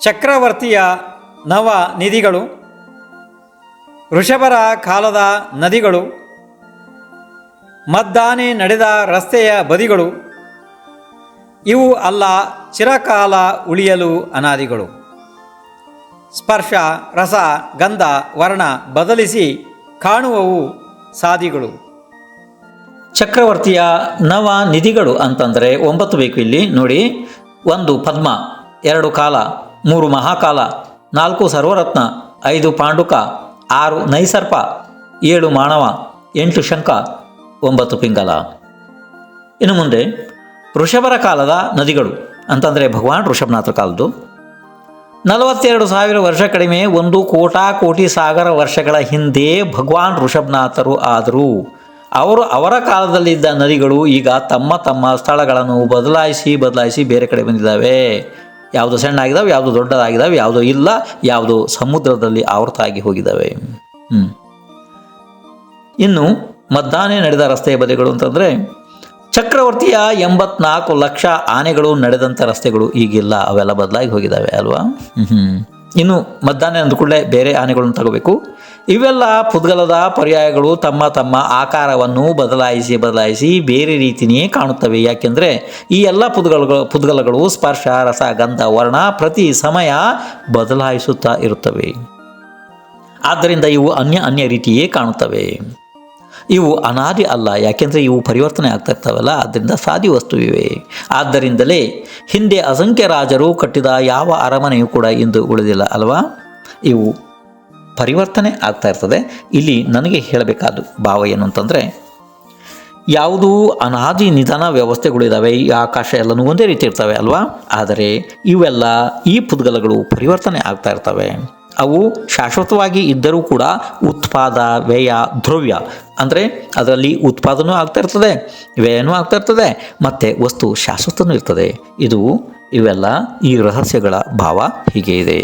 ಚಕ್ರವರ್ತಿಯ ನವ ನಿಧಿಗಳು ಋಷಭರ ಕಾಲದ ನದಿಗಳು, ಮದ್ದಾನೆ ನಡೆದ ರಸ್ತೆಯ ಬದಿಗಳು, ಇವು ಅಲ್ಲ ಚಿರಕಾಲ ಉಳಿಯಲು ಅನಾದಿಗಳು. ಸ್ಪರ್ಶ, ರಸ, ಗಂಧ, ವರ್ಣ ಬದಲಿಸಿ ಕಾಣುವವು ಸಾದಿಗಳು. ಚಕ್ರವರ್ತಿಯ ನವ ನಿಧಿಗಳು ಅಂತಂದರೆ ಒಂಬತ್ತು ಬೇಕು ಇಲ್ಲಿ, ನೋಡಿ. ಒಂದು ಪದ್ಮ, ಎರಡು ಕಾಲ. ಮೂರು ಮಹಾಕಾಲ, ನಾಲ್ಕು ಸರ್ವರತ್ನ, ಐದು ಪಾಂಡುಕ, ಆರು ನೈಸರ್ಪ, ಏಳು ಮಾನವ, ಎಂಟು ಶಂಕ ಒಂಬತ್ತು ಪಿಂಗಲ. ಇನ್ನು ಮುಂದೆ ಋಷಭರ ಕಾಲದ ನದಿಗಳು ಅಂತಂದರೆ ಭಗವಾನ್ ಋಷಭನಾಥ ಕಾಲದ್ದು. ನಲವತ್ತೆರಡು ಸಾವಿರ ವರ್ಷ ಕಡಿಮೆ, ಒಂದು ಕೋಟಾ ಕೋಟಿ ಸಾಗರ ವರ್ಷಗಳ ಹಿಂದೆ ಭಗವಾನ್ ಋಷಭನಾಥರು ಆದರು. ಅವರು ಅವರ ಕಾಲದಲ್ಲಿದ್ದ ನದಿಗಳು ಈಗ ತಮ್ಮ ತಮ್ಮ ಸ್ಥಳಗಳನ್ನು ಬದಲಾಯಿಸಿ ಬದಲಾಯಿಸಿ ಬೇರೆ ಕಡೆ ಬಂದಿದ್ದಾವೆ. ಯಾವುದು ಸಣ್ಣ ಆಗಿದಾವೆ ಯಾವುದು ದೊಡ್ಡದಾಗಿದ್ದಾವೆ, ಯಾವುದು ಇಲ್ಲ, ಯಾವುದು ಸಮುದ್ರದಲ್ಲಿ ಆವೃತ ಆಗಿ ಹೋಗಿದ್ದಾವೆ. ಹ್ಞೂ ಇನ್ನು ಮದ್ದಾನೆ ನಡೆದ ರಸ್ತೆಯ ಬದಿಗಳು ಅಂತಂದರೆ, ಚಕ್ರವರ್ತಿಯ ಎಂಬತ್ನಾಲ್ಕು ಲಕ್ಷ ಆನೆಗಳು ನಡೆದಂಥ ರಸ್ತೆಗಳು ಈಗಿಲ್ಲ, ಅವೆಲ್ಲ ಬದಲಾಗಿ ಹೋಗಿದ್ದಾವೆ ಅಲ್ವಾ? ಹ್ಞೂ ಇನ್ನು ಮದ್ದಾನೆ ಅಂದ ಕೂಡಲೇ ಬೇರೆ ಆನೆಗಳನ್ನು ತಗೋಬೇಕು. ಇವೆಲ್ಲ ಪುದ್ಗಲದ ಪರ್ಯಾಯಗಳು ತಮ್ಮ ತಮ್ಮ ಆಕಾರವನ್ನು ಬದಲಾಯಿಸಿ ಬದಲಾಯಿಸಿ ಬೇರೆ ರೀತಿಯೇ ಕಾಣುತ್ತವೆ. ಯಾಕೆಂದರೆ ಈ ಎಲ್ಲ ಪುದ್ಗಲಗಳು ಪುದ್ಗಲಗಳು ಸ್ಪರ್ಶ, ರಸ, ಗಂಧ, ವರ್ಣ ಪ್ರತಿ ಸಮಯ ಬದಲಾಯಿಸುತ್ತಾ ಇರುತ್ತವೆ. ಆದ್ದರಿಂದ ಇವು ಅನ್ಯ ಅನ್ಯ ರೀತಿಯೇ ಕಾಣುತ್ತವೆ. ಇವು ಅನಾದಿ ಅಲ್ಲ, ಯಾಕೆಂದರೆ ಇವು ಪರಿವರ್ತನೆ ಆಗ್ತಾ ಇರ್ತಾವಲ್ಲ, ಆದ್ದರಿಂದ ಸಾದಿ ವಸ್ತು ಇವೆ ಆದ್ದರಿಂದಲೇ ಹಿಂದೆ ಅಸಂಖ್ಯ ರಾಜರು ಕಟ್ಟಿದ ಯಾವ ಅರಮನೆಯೂ ಕೂಡ ಇಂದು ಉಳಿದಿಲ್ಲ ಅಲ್ವಾ? ಇವು ಪರಿವರ್ತನೆ ಆಗ್ತಾ ಇರ್ತದೆ. ಇಲ್ಲಿ ನನಗೆ ಹೇಳಬೇಕಾದ ಭಾವ ಏನು ಅಂತಂದರೆ, ಯಾವುದು ಅನಾದಿ ನಿಧಾನ ವ್ಯವಸ್ಥೆಗಳಿದ್ದಾವೆ ಈ ಆಕಾಶ ಎಲ್ಲನೂ ಒಂದೇ ರೀತಿ ಇರ್ತವೆ ಅಲ್ವಾ? ಆದರೆ ಇವೆಲ್ಲ ಈ ಪುದ್ಗಲಗಳು ಪರಿವರ್ತನೆ ಆಗ್ತಾ ಇರ್ತವೆ. ಅವು ಶಾಶ್ವತವಾಗಿ ಇದ್ದರೂ ಕೂಡ ಉತ್ಪಾದ, ವ್ಯಯ, ದ್ರವ್ಯ, ಅಂದರೆ ಅದರಲ್ಲಿ ಉತ್ಪಾದನೂ ಆಗ್ತಾ ಇರ್ತದೆ, ವ್ಯಯನೂ ಆಗ್ತಾ ಇರ್ತದೆ, ಮತ್ತು ವಸ್ತು ಶಾಶ್ವತನೂ ಇರ್ತದೆ. ಇದು ಇವೆಲ್ಲ ಈ ರಹಸ್ಯಗಳ ಭಾವ ಹೀಗೆ ಇದೆ.